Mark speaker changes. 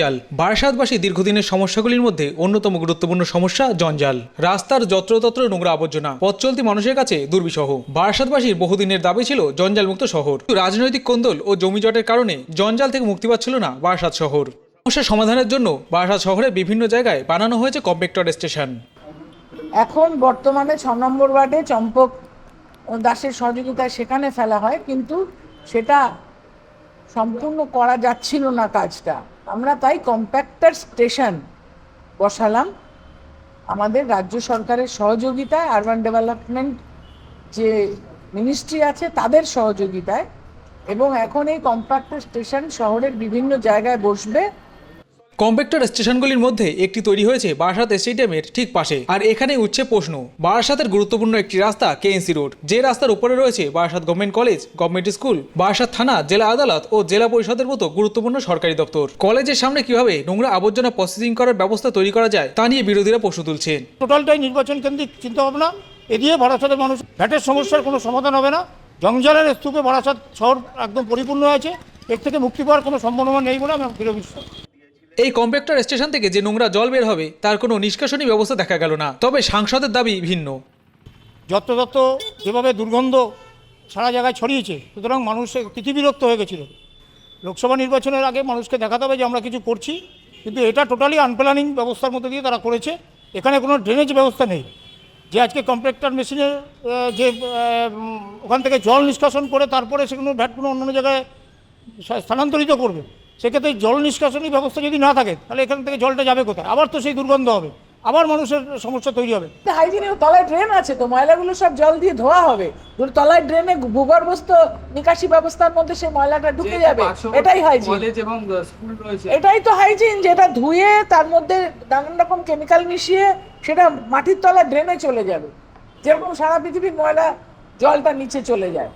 Speaker 1: জঞ্জাল। বারাসাতবাসী দীর্ঘদিনের সমস্যাগুলির মধ্যে অন্যতম গুরুত্বপূর্ণ সমস্যা জঞ্জাল। রাস্তার যত্রতত্র নোংরা আবর্জনা পথ চলতি মানুষের কাছে দুর্বিষহ। বারাসাতবাসীর বহুদিনের দাবি ছিল জঞ্জালমুক্ত শহর। রাজনৈতিক কোন্দল ও জমিজটের কারণে জঞ্জাল থেকে মুক্তি পাচ্ছিল না বারাসাত শহর। সমস্যা সমাধানের জন্য বারাসাত শহরে বিভিন্ন জায়গায় বানানো হয়েছে কম্পেক্টর স্টেশন।
Speaker 2: এখন বর্তমানে ছ নম্বর ওয়ার্ডে চম্পক দাসের সহযোগিতায় সেখানে ফেলা হয়, কিন্তু সেটা সম্পূর্ণ করা যাচ্ছিল না কাজটা। আমরা তাই কম্প্যাক্টার স্টেশন বসালাম। আমাদের রাজ্য সরকারের সহযোগিতায় আরবান ডেভেলপমেন্ট যে মিনিস্ট্রি আছে, তাদের সহযোগিতায়। এবং এখন এই কম্প্যাক্টার স্টেশন শহরের বিভিন্ন জায়গায় বসবে।
Speaker 1: কম্পেক্টর স্টেশনগুলির মধ্যে একটি তৈরি হয়েছে বারাসাত স্টেডিয়ামের ঠিক পাশে। আর এখানে উঠছে প্রশ্ন, বারাসাতের গুরুত্বপূর্ণ একটি রাস্তা কেএনসি রোড। যে রাস্তার উপরে রয়েছে Barasat government college, government school, Barasat থানা, জেলা আদালত ও জেলা পরিষদের মতো গুরুত্বপূর্ণ সরকারি দপ্তর। কলেজের সামনে কীভাবে নোংরা আবর্জনা প্রসেসিং করার ব্যবস্থা তৈরি করা যায় তা নিয়ে বিরোধীরা প্রশ্ন তুলছেন।
Speaker 3: টোটালটাই নির্বাচন কেন্দ্রিক চিন্তাভাবনা এদিকে বারাসাতের মানুষ ভ্যাটের সমস্যার কোনো সমাধান হবে না। জঞ্জালের স্তূপে বারাসাত শহর একদম পরিপূর্ণ আছে এর থেকে মুক্তি পাওয়ার কোনো সম্ভাবনা নেই বলে দৃঢ় বিশ্বাস।
Speaker 1: এই কম্পেক্টর স্টেশন থেকে যে নোংরা জল বের হবে, তার কোনো নিষ্কাশনী ব্যবস্থা দেখা গেল না। তবে সাংসদের দাবি ভিন্ন।
Speaker 3: যত্রতত্র যেভাবে দুর্গন্ধ সারা জায়গায় ছড়িয়েছে, সুতরাং মানুষ তিথিবিরক্ত হয়ে গেছিল। লোকসভা নির্বাচনের আগে মানুষকে দেখাতে হবে যে আমরা কিছু করছি, কিন্তু এটা টোটালি আনপ্ল্যানিং ব্যবস্থার মধ্যে দিয়ে তারা করেছে। এখানে কোনো ড্রেনেজ ব্যবস্থা নেই। যে আজকে কম্প্রেক্টর মেশিনের যে ওখান থেকে জল নিষ্কাশন করে তারপরে সেগুলো ভ্যাটগুলো অন্য জায়গায় স্থানান্তরিত করবে। সেক্ষেত্রে জল নিষ্কাশনী ব্যবস্থা যদি না থাকে তাহলে এখান থেকে জলটা যাবে কোথায়? আবার তো সেই দুর্গন্ধ হবে। আবার মানুষের সমস্যা তৈরি হবে।
Speaker 2: হাইজিনের তলায় ড্রেন আছে তো ময়লাগুলো সব জল দিয়ে ধোয়া হবে। তলায় ড্রেনে ভূগর্ভস্থ নিকাশি ব্যবস্থার মধ্যে সেই ময়লাটা ঢুকে যাবে। এটাই হাইজিন
Speaker 4: এবং স্কুল রয়েছে।
Speaker 2: এটাই তো হাইজিন যেটা ধুয়ে তার মধ্যে নানান রকম কেমিক্যাল মিশিয়ে সেটা মাটির তলায় ড্রেনে চলে যাবে। যেরকম সারা পৃথিবীর ময়লা জলটা নিচে চলে যায়।